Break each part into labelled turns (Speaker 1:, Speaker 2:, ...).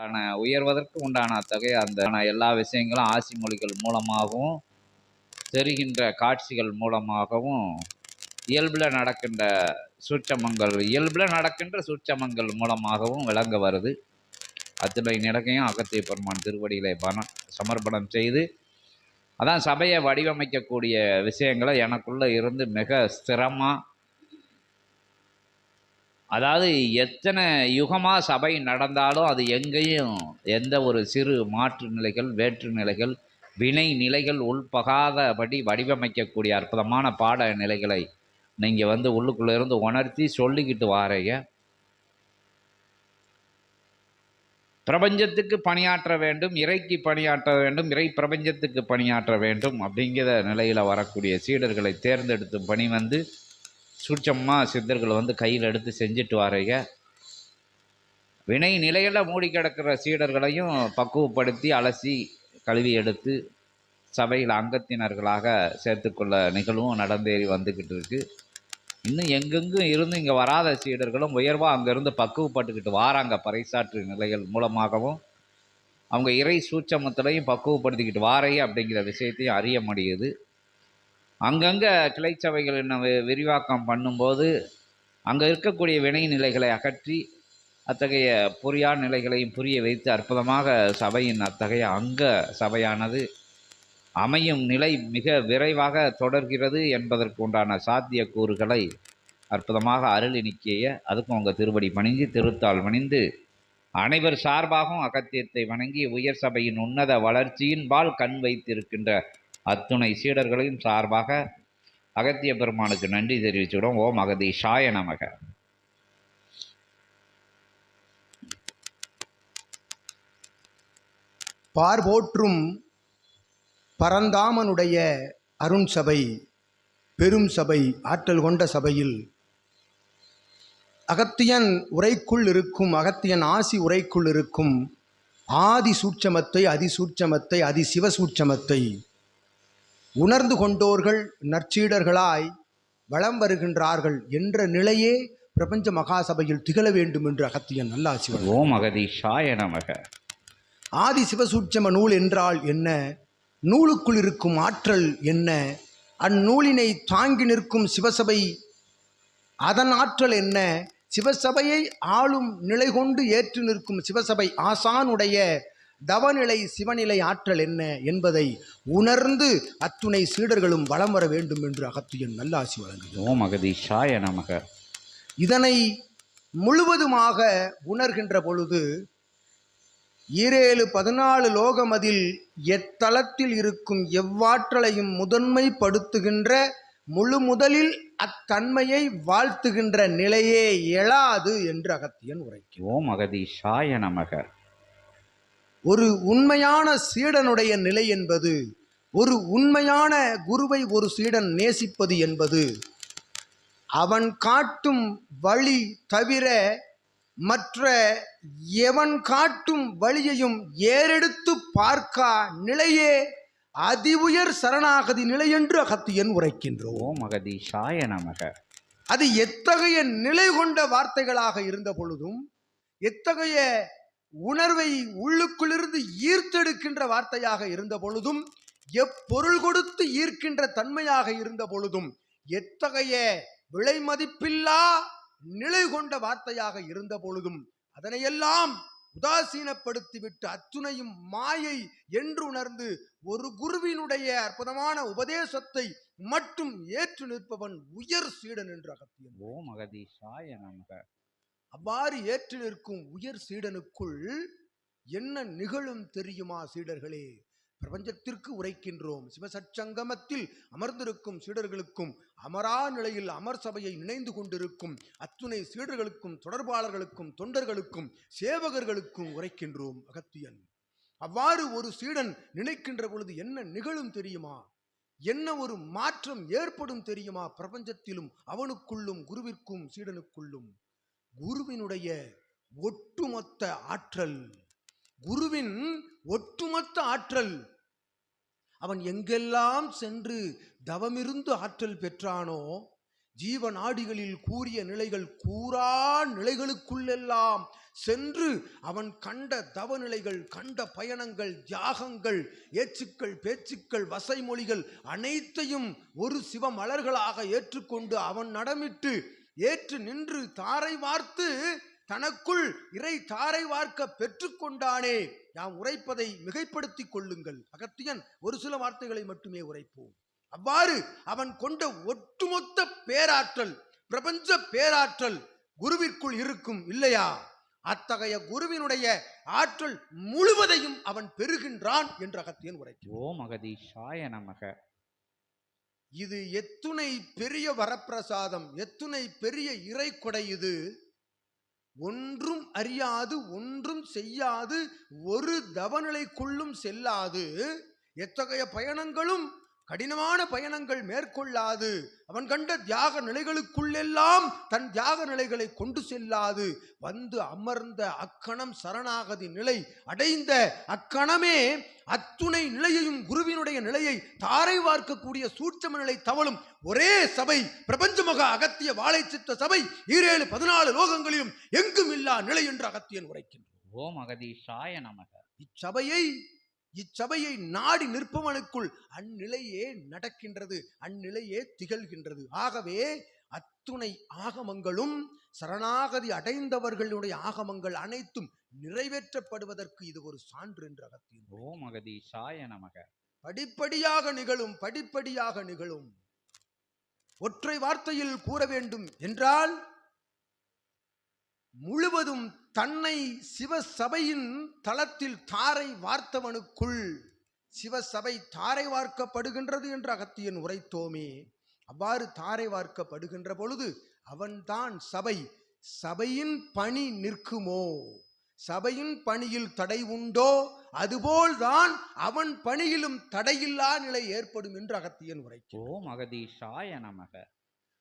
Speaker 1: ஆன உயர்வதற்கு உண்டான அத்தகைய அந்த எல்லா விஷயங்களும் ஆசி மொழிகள் மூலமாகவும் தெரிகின்ற காட்சிகள் மூலமாகவும் இயல்பில் நடக்கின்ற சூட்சமங்கள் இயல்பில் நடக்கின்ற சூட்சமங்கள் மூலமாகவும் விளங்க வருது. அத்துணை நிலகையும் அகத்திய பெருமான் திருவடியிலே பண சமர்ப்பணம் செய்து அதான் சபையை வடிவமைக்கக்கூடிய விஷயங்களை எனக்குள்ளே இருந்து மிக ஸ்திரமாக அதாவது எத்தனை யுகமாக சபை நடந்தாலும் அது எங்கேயும் எந்த ஒரு சிறு மாற்று நிலைகள் வேற்று நிலைகள் வினை நிலைகள் உள்பகாதபடி வடிவமைக்கக்கூடிய அற்புதமான பாட நிலைகளை நீங்கள் வந்து உள்ளுக்குள்ளே இருந்து உணர்த்தி சொல்லிக்கிட்டு வாரீங்க. பிரபஞ்சத்துக்கு பணியாற்ற வேண்டும் இறைக்கு பணியாற்ற வேண்டும் இறை பிரபஞ்சத்துக்கு பணியாற்ற வேண்டும் அப்படிங்கிற நிலையில் வரக்கூடிய சீடர்களை தேர்ந்தெடுத்து பணி வந்து சூட்சமாக சித்தர்கள் வந்து கையில் எடுத்து செஞ்சுட்டு வரீங்க. வினை நிலையில் மூடி கிடக்கிற சீடர்களையும் பக்குவப்படுத்தி அலசி கழுவி எடுத்து சபையில் அங்கத்தினர்களாக சேர்த்துக்கொள்ள நிகழ்வும் நடந்தேறி வந்துக்கிட்டு இருக்குது இன்னும் எங்கெங்கும் இருந்து இங்கே வராத சீடர்களும் உயர்வாக அங்கேருந்து பக்குவப்பட்டுக்கிட்டு வாராங்க பறைசாற்று நிலைகள் மூலமாகவும். அவங்க இறை சூட்சமத்திலையும் பக்குவப்படுத்திக்கிட்டு வாரையே அப்படிங்கிற விஷயத்தையும் அறிய முடியுது. அங்கங்கே கிளைச்சபைகள் இன்னும் விரிவாக்கம் பண்ணும்போது அங்கே இருக்கக்கூடிய வினை நிலைகளை அகற்றி அத்தகைய புரியா நிலைகளையும் புரிய வைத்து அற்புதமாக சபையின் அத்தகைய அங்க சபையானது அமையும் நிலை மிக விரைவாக தொடர்கிறது என்பதற்கு உண்டான சாத்தியக்கூறுகளை அற்புதமாக அருள் நிற்கிய அதுக்கும் உங்கள் திருவடி பணிந்து திருத்தாள் பணிந்து அனைவர் சார்பாகவும் அகத்தியத்தை வணங்கி உயர் சபையின் உன்னத வளர்ச்சியின்பால் கண் வைத்திருக்கின்ற அத்துணை சீடர்களையும் சார்பாக அகத்திய பெருமானுக்கு நன்றி தெரிவிச்சுக்கிறோம். ஓம் அகதீஷாய நமக.
Speaker 2: பார்போற்றும் பரந்தாமனுடைய அருண் சபை பெரும் சபை ஆற்றல் கொண்ட சபையில் அகத்தியன் உரைக்குள் இருக்கும் அகத்தியன் ஆசி உரைக்குள் இருக்கும் ஆதி சூட்சமத்தை அதிசூட்சமத்தை அதிசிவ சூட்சமத்தை உணர்ந்து கொண்டோர்கள் நற்சீடர்களாய் வலம் வருகின்றார்கள் என்ற நிலையே பிரபஞ்ச மகாசபையில் திகழ வேண்டும் என்று அகத்தியன் நல்லாசி.
Speaker 1: ஓம் அகதீஷாய நமக.
Speaker 2: ஆதி சிவசூட்சம நூல் என்றால் என்ன? நூலுக்குள் இருக்கும் ஆற்றல் என்ன? அந்நூலினை தாங்கி நிற்கும் சிவசபை அதன் ஆற்றல் என்ன? சிவசபையை ஆளும் நிலை கொண்டு ஏற்று நிற்கும் சிவசபை ஆசானுடைய தவநிலை சிவநிலை ஆற்றல் என்ன என்பதை உணர்ந்து அத்துணை சீடர்களும் வலம் வர வேண்டும் என்று அகத்தியன் நல்லாசி வழங்குகிறார்
Speaker 1: ஓம் அகதீஷாய நமக.
Speaker 2: இதனை முழுவதுமாக உணர்கின்ற பொழுது ஈரேழு பதினாலு லோகமதில் எத்தலத்தில் இருக்கும் எவ்வாற்றலையும் முதன்மைப்படுத்துகின்ற முழு முதலில் அத்தன்மையை வாழ்த்துகின்ற நிலையே எழாது என்று அகத்தியன் உரைக்கிறார்
Speaker 1: ஓம் அகதீஷாய நமக.
Speaker 2: ஒரு உண்மையான சீடனுடைய நிலை என்பது ஒரு உண்மையான குருவை ஒரு சீடன் நேசிப்பது என்பது அவன் காட்டும் வழி தவிர மற்ற எவன் காட்டும் வழியையும் ஏறெடுத்து பார்க்கா நிலையே அதி உயர் சரணாகதி நிலை என்று அகத்தியன் உரைக்கின்றோம்.
Speaker 1: அகதீஷாய நமக.
Speaker 2: அது எத்தகைய நிலை கொண்ட வார்த்தைகளாக இருந்த பொழுதும் எத்தகைய உணர்வை உள்ளுக்குள்ளிருந்து ஈர்த்தெடுக்கின்ற வார்த்தையாக இருந்த பொழுதும் எப்பொருள் கொடுத்து ஈர்க்கின்ற தன்மையாக இருந்த பொழுதும் எத்தகைய விலை மதிப்பில்லா நிலை கொண்ட வார்த்தையாக இருந்த பொழுதும் அதனையெல்லாம் உதாசீனப்படுத்திவிட்டு அத்துணையும் மாயை என்று உணர்ந்து ஒரு குருவினுடைய அற்புதமான உபதேசத்தை மட்டும் ஏற்று நிற்பவன் உயர் சீடன் என்று அகத்தியன்.
Speaker 1: ஓம் அகதீஷாய நமக.
Speaker 2: அவ்வாறு ஏற்று நிற்கும் உயர் சீடனுக்குள் என்ன நிகழும் தெரியுமா சீடர்களே? பிரபஞ்சத்திற்கு உரைக்கின்றோம். சிவசச்சங்கமத்தில் அமர்ந்திருக்கும் சீடர்களுக்கும் அமரா நிலையில் அமர் சபையை நினைந்து கொண்டிருக்கும் அத்துணை சீடர்களுக்கும் தொடர்பாளர்களுக்கும் தொண்டர்களுக்கும் சேவகர்களுக்கும் உரைக்கின்றோம் அகத்தியன். அவ்வாறு ஒரு சீடன் நினைக்கின்ற பொழுது என்ன நிகழும் தெரியுமா? என்ன ஒரு மாற்றம் ஏற்படும் தெரியுமா? பிரபஞ்சத்திலும் அவனுக்குள்ளும் குருவிற்கும் சீடனுக்குள்ளும். குருவினுடைய ஒட்டுமொத்த ஆற்றல். குருவின் ஒட்டுமொத்த ஆற்றல். அவன் எங்கெல்லாம் சென்று தவமிருந்து ஆற்றல் பெற்றானோ ஜீவ நாடிகளில் கூறிய நிலைகள் கூறா நிலைகளுக்குள்ளெல்லாம் சென்று அவன் கண்ட தவநிலைகள் கண்ட பயணங்கள் தியாகங்கள் ஏச்சுக்கள் பேச்சுக்கள் வசைமொழிகள் அனைத்தையும் ஒரு சிவ மலர்களாக ஏற்றுக்கொண்டு அவன் நடமிட்டு ஏற்று நின்று தாரை வார்த்து தனக்குள் இறை தாரை வார்க்க பெற்றுக்கொண்டானே. யாம் உரைப்பதை மிகைப்படுத்திக் கொள்ளுங்கள். அகத்தியன் ஒரு சில வார்த்தைகளை மட்டுமே உரைப்போம். அவ்வாறு அவன் கொண்ட ஒட்டுமொத்த பேராற்றல் பிரபஞ்ச பேராற்றல் குருவிற்குள் இருக்கும் இல்லையா? அத்தகைய குருவினுடைய ஆற்றல் முழுவதையும் அவன் பெறுகின்றான் என்று அகத்தியன் உரைக்கும்
Speaker 1: ஓம் அகதீஷாய நமக.
Speaker 2: இது எத்துணை பெரிய வரப்பிரசாதம் எத்துணை பெரிய இறை கொடை இது. ஒன்றும் அறியாது ஒன்றும் செய்யாது ஒரு தவநிலைக்குள்ளும் செல்லாது. எத்தகைய பயணங்களும் கடினமான பயணங்கள் மேற்கொள்ளாது. அவன் கண்ட தியாக நிலைகளுக்குள்ளெல்லாம் தன் தியாக நிலைகளை கொண்டு செல்லாது. வந்து அமர்ந்த அக்கணம் சரணாகதி நிலை அடைந்த அக்கணமே அத்துணை நிலையையும் குருவினுடைய நிலையை தாரை வார்க்கக்கூடிய சூட்சம நிலை தவழும். ஒரே சபை பிரபஞ்சமுக அகத்திய வாழை சித்த சபை ஈரேழு பதினாலு லோகங்களிலும் எங்கும் இல்லா நிலை என்று அகத்தியன் உரைக்கின்றான்.
Speaker 1: ஓம் அகதீஷாய நமக.
Speaker 2: இச்சபையை இச்சபையை நாடி நிற்பவனுக்குள் அந்நிலையே நடக்கின்றது அந்நிலையே திகழ்கின்றது. ஆகவே அத்துணை ஆகமங்களும் சரணாகதி அடைந்தவர்களுடைய ஆகமங்கள் அனைத்தும் நிறைவேற்றப்படுவதற்கு இது ஒரு சான்று என்று அகத்தியன்
Speaker 1: ஓம் அகதீஷாய நமக.
Speaker 2: படிப்படியாக நிகழும் படிப்படியாக நிகழும். ஒற்றை வார்த்தையில் கூற வேண்டும் என்றால் முழுவதும் தன்னை சிவசபையின் தளத்தில் தாரை வார்த்தவனுக்குள் சிவசபை தாரை வார்க்கப்படுகின்றது என்று அகத்தியன் உரைத்தோமே. அவ்வாறு தாரை வார்க்கப்படுகின்ற பொழுது அவன்தான் சபை. சபையின் பணி நிற்குமோ? சபையின் பணியில் தடை உண்டோ? அதுபோல்தான் அவன் பணியிலும் தடையில்லா நிலை ஏற்படும் என்று அகத்தியன் உரைக்கும்
Speaker 1: ஓம் அகதீஷாய நமக.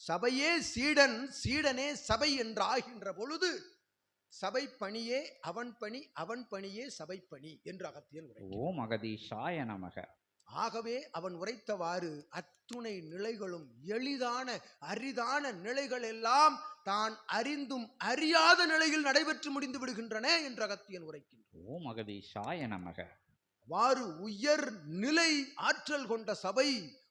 Speaker 2: சபையே சீடன் சீடனே சபை என்று ஆகின்ற பொழுது சபை பணியே அவன் பணி அவன் பணியே சபை பணி என்று அகத்தியன் உரை
Speaker 1: ஓம் அகதீஷாய நமக.
Speaker 2: ஆகவே அவன் உரைத்தவாறு அத்துணை நிலைகளும் எளிதான அரிதான நிலைகள் எல்லாம் தான் அறிந்தும் அறியாத நிலையில் நடைபெற்று முடிந்து விடுகின்றன என்று அகத்தியன் உரைக்கின்றான்.
Speaker 1: ஓம் அகதீஷாய நமக.
Speaker 2: வாறு உயர் நிலை ஆற்றல் கொண்ட சபை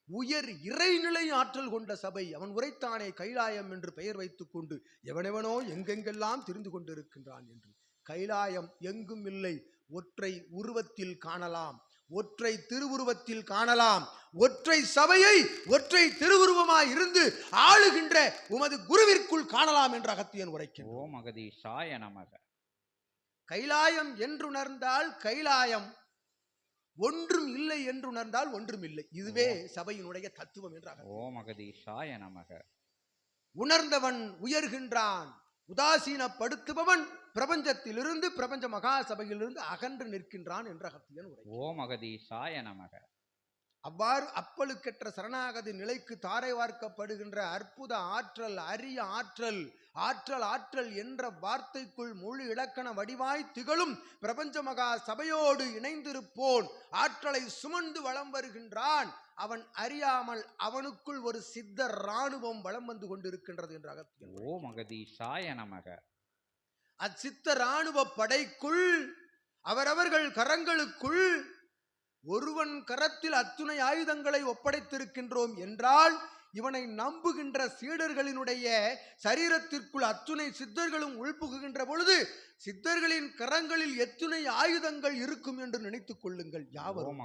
Speaker 2: உயர் இறைநிலை ஆற்றல் கொண்ட சபை. அவன் உரைத்தானே கைலாயம் என்று பெயர் வைத்துக் கொண்டு எவனெவனோ எங்கெங்கெல்லாம் திரிந்து கொண்டிருக்கின்றான் என்று. கைலாயம் எங்கும் இல்லை. ஒற்றை உருவத்தில் காணலாம். ஒற்றை திருவுருவத்தில் காணலாம். ஒற்றை சபையை ஒற்றை திருவுருவமாய் இருந்து ஆளுகின்ற உமது குருவிற்குள் காணலாம் என்று அகத்தியன் உரைக்கின்றான்.
Speaker 1: ஓம் அகதீஷாய நமக.
Speaker 2: கைலாயம் என்றுணர்ந்தால் கைலாயம் ஒன்றும் இல்லை என்று உணர்ந்தால் ஒன்றும் இல்லை. இதுவே சபையினுடைய தத்துவம் என்றாக
Speaker 1: ஓம் அகதீஷாய நமக.
Speaker 2: உணர்ந்தவன் உயர்கின்றான். உதாசீனப்படுத்துபவன் பிரபஞ்சத்திலிருந்து பிரபஞ்ச மகா சபையிலிருந்து அகன்று நிற்கின்றான் என்ற அகத்தியன் உரை.
Speaker 1: ஓம் அகதீஷாய நமக.
Speaker 2: அவ்வாறு அப்பழுக்கற்ற சரணாகதி நிலைக்கு தாரை வார்க்கப்படுகின்ற அற்புத ஆற்றல் அரிய ஆற்றல் ஆற்றல் ஆற்றல் என்ற வார்த்தைக்குள் முழு இலக்கண வடிவாய் திகழும் பிரபஞ்ச மகா சபையோடு இணைந்திருப்போன். ஆற்றலை சுமந்து வலம் வருகின்றான். அவன் அறியாமல் அவனுக்குள் ஒரு சித்த இராணுவம் வலம் வந்து கொண்டிருக்கின்றது என்ற அகத்தியன்
Speaker 1: ஓம் அகதீஷாய நமக.
Speaker 2: அச்சித்த இராணுவ படைக்குள் அவரவர்கள் கரங்களுக்குள் ஒருவன் கரத்தில் அத்துணை ஆயுதங்களை ஒப்படைத்திருக்கின்றோம் என்றால் இவனை நம்புகின்ற சீடர்களினுடைய சரீரத்திற்குள் அத்துணை சித்தர்களும் உள்புகுகின்ற பொழுது சித்தர்களின் கரங்களில் எத்துணை ஆயுதங்கள் இருக்கும் என்று நினைத்துக் கொள்ளுங்கள் யாவரும்.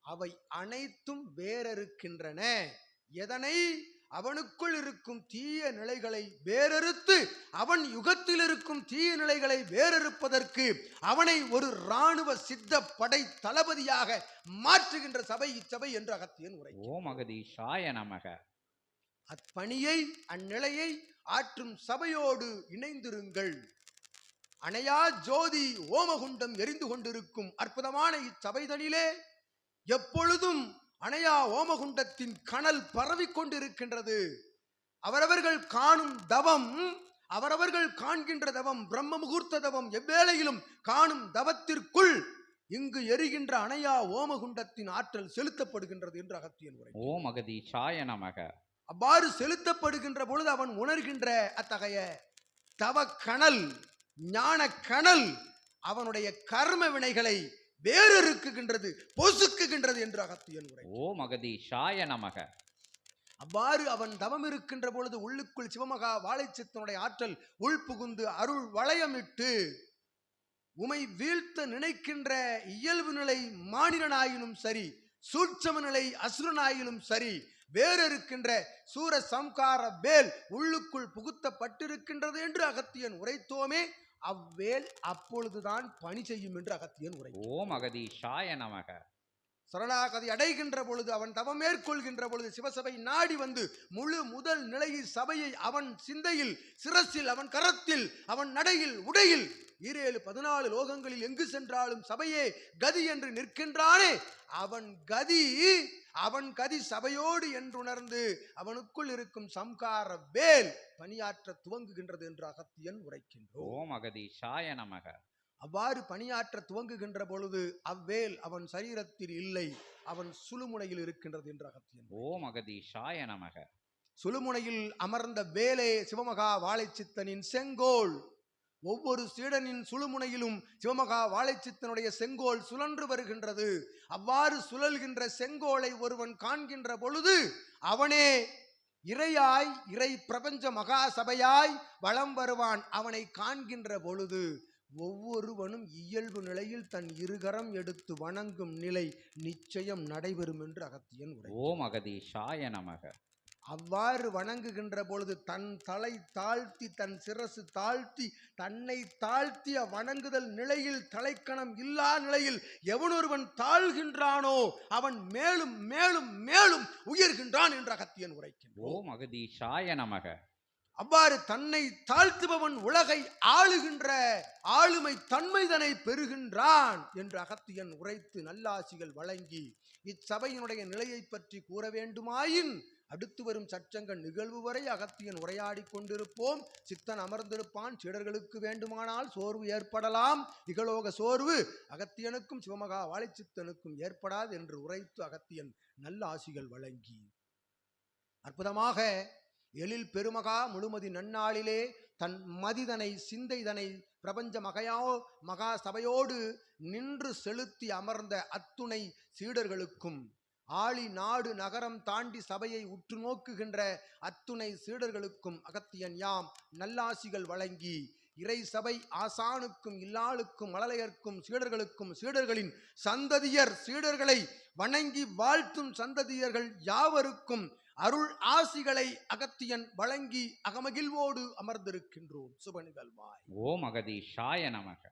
Speaker 2: அவை அனைத்தும் வேறறுக்கின்றன. எதனை? அவனுக்குள் இருக்கும் தீய நிலைகளை வேறறுத்து அவன் யுகத்தில் இருக்கும் தீய நிலைகளை வேறறுப்பதற்கு அவனை ஒரு இராணுவ சித்த படை தளபதியாக மாற்றுகின்ற சபை இச்சபை என்று அகத்தியன் உரை
Speaker 1: ஓம் அகதீஷாய நமக.
Speaker 2: அப்பணியை அந்நிலையை ஆற்றும் சபையோடு இணைந்திருங்கள். அணையா ஜோதி ஓமகுண்டம் எரிந்து கொண்டிருக்கும் அற்புதமான இச்சபைதனிலே எப்பொழுதும் அணையா ஓமகுண்டத்தின் கனல் பரவிக் கொண்டிருக்கின்றது. அவரவர்கள் காணும் தவம் அவரவர்கள் காண்கின்ற தவம் பிரம்ம முகூர்த்த தவம் எவ்வேளையிலும் காணும் தவத்திற்குள் இங்கு எரிகின்ற அணையா ஓமகுண்டத்தின் ஆற்றல் செலுத்தப்படுகின்றது என்று அகத்தியன் உரை
Speaker 1: ஓம் அகதீஷாய நமக.
Speaker 2: அவ்வாறு செலுத்தப்படுகின்ற பொழுது அவன் உணர்கின்ற அத்தகைய தவ கணல் ஞான கணல் அவனுடைய கர்ம வினைகளை வேறறுக்குகின்றது பொசுக்குகின்றது என்று அகத்தியன் உரை
Speaker 1: ஓம் அகதீஷாய நமக.
Speaker 2: அவ்வாறு அவன் தவம் இருக்கின்ற பொழுது உள்ளுக்குள் சிவமகா வாழைச்சித்தனுடைய ஆற்றல் உள்புகுந்து அருள் வளையமிட்டு உமை வீழ்த்த நினைக்கின்ற இயல்பு நிலை மானிடனாயினும் சரி சூட்சம நிலை அசுரனாயினும் சரி வேறு இருக்கின்ற சூர சம்கார வேல் உள்ளுக்குள் புகுத்தப்பட்டிருக்கின்றது என்று அகத்தியன் உரைத்தோமே அவ்வேல் அப்பொழுதுதான் பணி செய்யும் என்று அகத்தியன் உரை
Speaker 1: ஓம் அகதீஷாய நமக.
Speaker 2: சரணாகதி அடைகின்ற பொழுது அவன் தவம் மேற்கொள்கின்ற பொழுது சிவசபை நாடி வந்து முழு முதல் நிலையில் சபையை அவன் சிந்தையில் சிரசில் அவன் கரத்தில் அவன் நடையில் உடையில் ஈரேழு பதினாலு லோகங்களில் எங்கு சென்றாலும் சபையே கதி என்று நிற்கின்றானே. அவன் கதி அவன் கதி சபையோடு என்றுணர்ந்து அவனுக்குள் இருக்கும் சம்கார வேல் பணியாற்ற துவங்குகின்றது என்று அகத்தியன் உரைக்கின்றோம்.
Speaker 1: அகதி அகதீஷாய நமக.
Speaker 2: அவ்வாறு பணியாற்ற துவங்குகின்ற பொழுது அவ்வேல் அவன் சரீரத்தில் இல்லை. அவன் சுழுமுனையில் இருக்கின்றது என்று அகத்தியன்
Speaker 1: ஓம் அகதீஷாய நமக.
Speaker 2: சுழுமுனையில் அமர்ந்த வேலே சிவமகா வாழைச்சித்தனின் செங்கோல். ஒவ்வொரு சீடனின் சுழுமுனையிலும் சிவமகா வாழைச்சித்தனுடைய செங்கோல் சுழன்று வருகின்றது. அவ்வாறு சுழல்கின்ற செங்கோலை ஒருவன் காண்கின்ற பொழுது அவனே இறையாய் இறை பிரபஞ்ச மகா சபையாய் வலம் வருவான். அவனை காண்கின்ற பொழுது ஒவ்வொருவனும் இயல்பு நிலையில் தன் இருகரம் எடுத்து வணங்கும் நிலை நிச்சயம் நடைபெறும் என்று அகத்தியன் உரை.
Speaker 1: ஓம் அகதீஷாய நமக.
Speaker 2: அவ்வாறு வணங்குகின்ற பொழுது தன் தலை தாழ்த்தி தன் சிரசு தாழ்த்தி தன்னை தாழ்த்திய வணங்குதல் நிலையில் தலைக்கணம் இல்லா நிலையில் எவனொருவன் தாழ்கின்றானோ அவன் மேலும் மேலும் மேலும் உயர்கின்றான் என்று அகத்தியன் உரைக்கின்றான்.
Speaker 1: ஓம் அகதீஷாய நமக.
Speaker 2: அவ்வாறு தன்னை தாழ்த்துபவன் உலகை ஆளுகின்ற ஆளுமை தன்மைதனை பெறுகின்றான் என்று அகத்தியன் உரைத்து நல்லாசிகள் வழங்கி இச்சபையினுடைய நிலையை பற்றி கூற வேண்டுமாயின் அடுத்து வரும் சற்றங்கள் நிகழ்வு வரை அகத்தியன் உரையாடி கொண்டிருப்போம். சித்தன் அமர்ந்திருப்பான் சீடர்களுக்கு வேண்டுமானால் சோர்வு ஏற்படலாம். இகலோக சோர்வு அகத்தியனுக்கும் சிவமகா வாழைச்சித்தனுக்கும் ஏற்படாது என்று உரைத்து அகத்தியன் நல்ல ஆசிகள் வழங்கி அற்புதமாக எழில் பெருமகா முழுமதி நன்னாளிலே தன் மதிதனை சிந்தைதனை பிரபஞ்ச மகையோ மகா சபையோடு நின்று செலுத்தி அமர்ந்த அத்துணை சீடர்களுக்கும் ஆளி நாடு நகரம் தாண்டி சபையை உற்று நோக்குகின்ற அத்துணை சீடர்களுக்கும் அகத்தியன் யாம் நல்லாசிகள் வழங்கி இறை சபை ஆசானுக்கும் இல்லாளுக்கும் மழலையர்க்கும் சீடர்களுக்கும் சீடர்களின் சந்ததியர் சீடர்களை வணங்கி வாழ்த்தும் சந்ததியர்கள் யாவருக்கும் அருள் ஆசிகளை அகத்தியன் வழங்கி அகமகிழ்வோடு அமர்ந்திருக்கின்றோம். சுப நிகழ்வாய்
Speaker 1: ஓம் அகதீஷாய நமக.